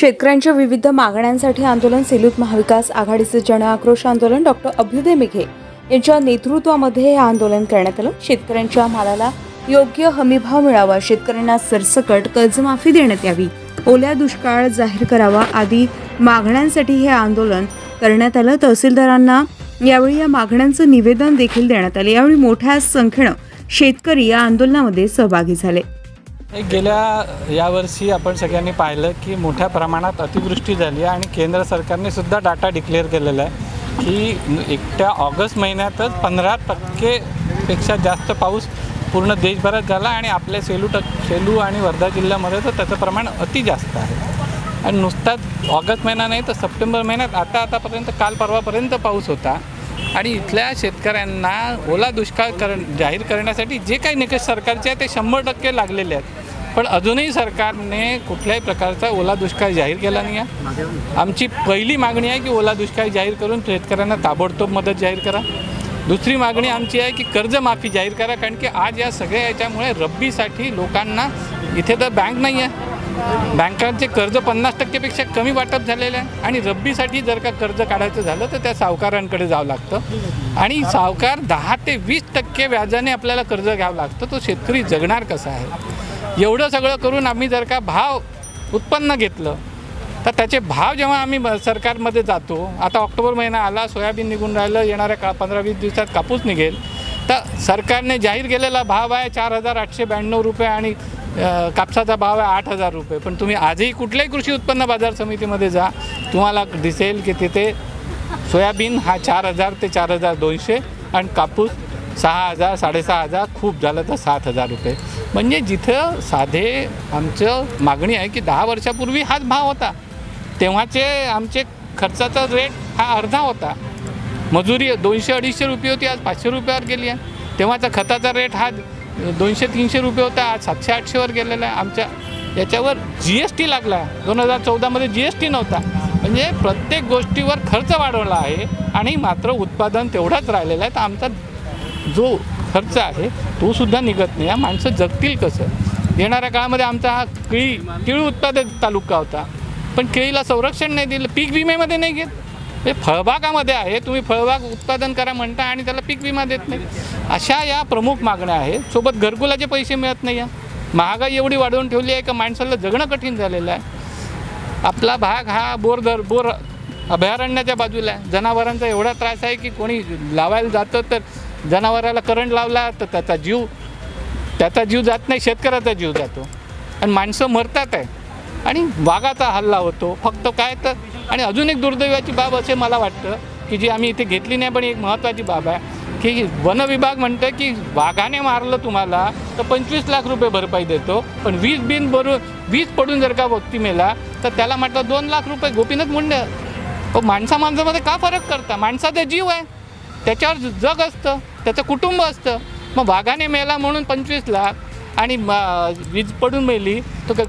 शेतकऱ्यांच्या विविध मागण्यांसाठी आंदोलन सेलूत महाविकास आघाडीचे जन आक्रोश आंदोलन डॉक्टर अभ्युदय मेघे यांच्या नेतृत्वामध्ये हे आंदोलन करण्यात आलं. शेतकऱ्यांच्या मालाला योग्य हमीभाव मिळावा शेतकऱ्यांना सरसकट कर्जमाफी देण्यात यावी ओल्या दुष्काळ जाहीर करावा आदी मागण्यांसाठी हे आंदोलन करण्यात आलं. तहसीलदारांना यावेळी या मागण्यांचं निवेदन देखील देण्यात आले. यावेळी मोठ्या संख्येनं शेतकरी या आंदोलनामध्ये सहभागी झाले. गेल्या यावर्षी आपण सगळ्यांनी पाहिलं की मोठ्या प्रमाणात अतिवृष्टी झाली आहे आणि केंद्र सरकारने सुद्धा डाटा डिक्लेअर केलेला आहे की एकट्या ऑगस्ट महिन्यातच पंधरा टक्केपेक्षा जास्त पाऊस पूर्ण देशभरात झाला आणि आपल्या सेलू टक सेलू आणि वर्धा जिल्ह्यामध्ये तर त्याचं प्रमाण अति जास्त आहे. आणि नुसताच ऑगस्ट महिना नाही तर सप्टेंबर महिन्यात आता आतापर्यंत काल परवापर्यंत पाऊस होता. आणि इथल्या शेतकऱ्यांना ओला दुष्काळ कर जाहीर करण्यासाठी जे काही निकष सरकारचे आहे ते शंभर टक्के लागलेले आहेत. पण अजूनही सरकारने कुठल्याही प्रकारचा ओला दुष्काळ जाहीर केला नाही आहे. आमची पहिली मागणी आहे की ओला दुष्काळ जाहीर करून शेतकऱ्यांना ताबडतोब मदत जाहीर करा. दुसरी मागणी आमची आहे की कर्जमाफी जाहीर करा कारण की आज या सगळ्या याच्यामुळे रब्बीसाठी लोकांना इथे तर बँक नाही आहे. बँकांचे कर्ज पन्नास टक्केपेक्षा कमी वाटप झालेलं आहे आणि रब्बीसाठी जर का कर्ज काढायचं झालं तर त्या सावकारांकडे जावं लागतं. आणि सावकार दहा ते वीस टक्के व्याजाने आपल्याला कर्ज घ्यावं लागतं. तो शेतकरी जगणार कसा आहे? एवढं सगळं करून आम्ही जर का भाव उत्पन्न घेतलं तर त्याचे भाव जेव्हा आम्ही सरकारमध्ये जातो आता ऑक्टोबर महिना आला सोयाबीन निघून राहिलं येणाऱ्या का पंधरा वीस दिवसात कापूस निघेल तर सरकारने जाहीर केलेला भाव आहे चार हजार आठशे ब्याण्णव रुपये आणि कापसाचा भाव आहे आठ हजार रुपये. पण तुम्ही आजही कुठल्याही कृषी उत्पन्न बाजार समितीमध्ये जा तुम्हाला दिसेल की तिथे सोयाबीन हा चार हजार ते चार हजार दोनशे आणि कापूस सहा हजार साडेसहा हजार खूप झालं तर सात हजार रुपये. म्हणजे जिथं साधे आमचं मागणी आहे की दहा वर्षापूर्वी हाच भाव होता. तेव्हाचे आमचे खर्चाचा रेट हा अर्धा होता. मजुरी दोनशे अडीचशे रुपये होती आज पाचशे रुपयावर गेली आहे. तेव्हाचा खताचा रेट हा दोनशे तीनशे रुपये होता आज सातशे आठशेवर गेलेला आहे. आमच्या याच्यावर जी एस टी लागला. दोन हजार चौदामध्ये जी एस टी नव्हता. म्हणजे प्रत्येक गोष्टीवर खर्च वाढवला आहे आणि मात्र उत्पादन तेवढाच राहिलेलं आहे. तर आमचा जो खर्च आहे तो सुद्धा निघत नाही. आहे माणसं जगतील कसं? येणाऱ्या काळामध्ये आमचा हा केळी केळी उत्पादक तालुका होता. पण केळीला संरक्षण नाही दिलं. पीक विम्यामध्ये नाही घेत. हे फळबागामध्ये आहे तुम्ही फळबाग उत्पादन करा म्हणता आणि त्याला पीक विमा देत नाही. अशा या प्रमुख मागण्या आहेत. सोबत घरकुलाचे पैसे मिळत नाही आहे. महागाई एवढी वाढवून ठेवली आहे का माणसाला जगणं कठीण झालेलं आहे. आपला भाग हा बोर दर बोर अभयारण्याच्या बाजूला आहे. जनावरांचा एवढा त्रास आहे की कोणी लावायला जातं तर जनावराला करंट लावला तर त्याचा जीव त्याचा जीव जात नाही शेतकऱ्याचा जीव जातो. आणि माणसं मरतात आहे. आणि वाघाचा हल्ला होतो. फक्त काय तर आणि अजून एक दुर्दैवाची बाब असे मला वाटतं की जी आम्ही इथे घेतली नाही पण एक महत्त्वाची बाब आहे की वन विभाग म्हणतं की वाघाने मारलं तुम्हाला तर पंचवीस लाख रुपये भरपाई देतो. पण वीज बिन भरून वीज पडून जर का व्यक्ती मेला तर त्याला म्हटलं दोन लाख रुपये. गोपीनाथ मुंडे हो माणसा माणसामध्ये का फरक करता? माणसाचा जीव आहे. त्याच्यावर जग असतं त्याचं कुटुंब असतं. मग वाघाने मेला म्हणून पंचवीस लाख आणि वीज पडून मेली तर